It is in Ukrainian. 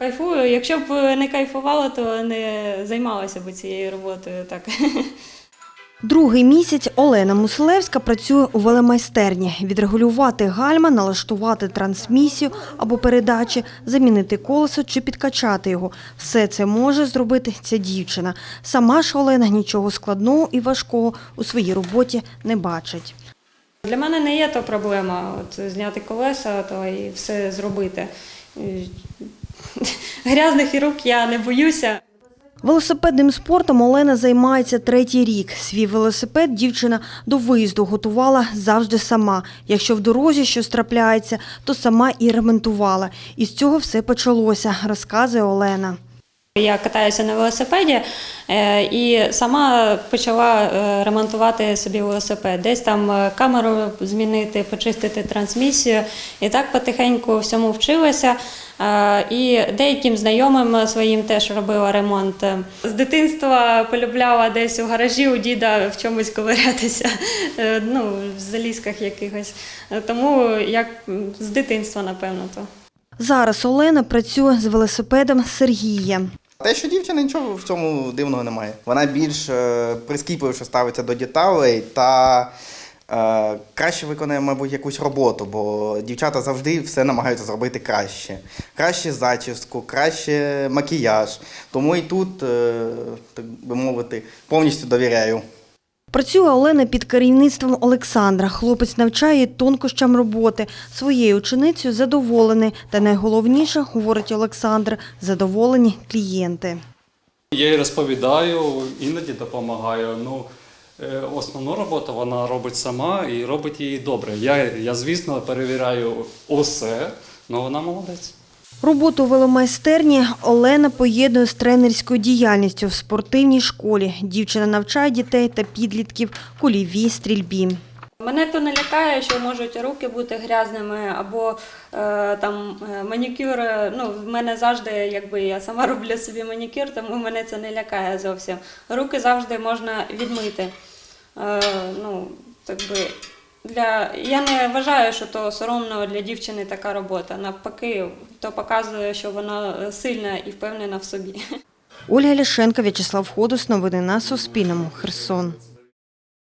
Кайфую. Якщо б не кайфувала, то не займалася б цією роботою. Так. Другий місяць Олена Мусилевська працює у веломайстерні. Відрегулювати гальма, налаштувати трансмісію або передачі, замінити колесо чи підкачати його. Все це може зробити ця дівчина. Сама ж Олена нічого складного і важкого у своїй роботі не бачить. Для мене не є то проблема от, зняти колеса то і все зробити. Грязних рук я не боюся. Велосипедним спортом Олена займається третій рік. Свій велосипед дівчина до виїзду готувала завжди сама. Якщо в дорозі щось трапляється, то сама і ремонтувала. І з цього все почалося, розказує Олена. Я катаюся на велосипеді е, і сама почала е, ремонтувати собі велосипед. Десь там е, камеру змінити, почистити трансмісію. І так потихеньку всьому вчилася. І деяким знайомим своїм теж робила ремонт. З дитинства полюбляла десь у гаражі у діда в чомусь ковирятися, ну, в залізках якихось. Тому як з дитинства, напевно, то. Зараз Олена працює з велосипедом Сергія. Те, що дівчина нічого в цьому дивного немає. Вона більш е, прискіпливіше ставиться до деталей та е, краще виконує, мабуть, якусь роботу, бо дівчата завжди все намагаються зробити краще. Краще зачіску, краще макіяж. Тому і тут, е, так би мовити, повністю довіряю. Працює Олена під керівництвом Олександра. Хлопець навчає тонкощам роботи. Своєю ученицею задоволений. Та найголовніше, говорить Олександр, задоволені клієнти. Я їй розповідаю, іноді допомагаю. Ну, е, основну роботу вона робить сама і робить її добре. Я, я звісно, перевіряю усе, але вона молодець. Роботу веломайстерні Олена поєднує з тренерською діяльністю в спортивній школі. Дівчина навчає дітей та підлітків кулівій стрільбі. Мене то не лякає, що можуть руки бути грязними, або е, там е, манікюр. Ну, в мене завжди, якби я сама роблю собі манікюр, тому мене це не лякає зовсім. Руки завжди можна відмити. Е, ну, так би, для... Я не вважаю, що то соромно для дівчини така робота. Навпаки, то показує, що вона сильна і впевнена в собі. Ольга Ляшенко, В'ячеслав Ходус. Новини на Суспільному. Херсон.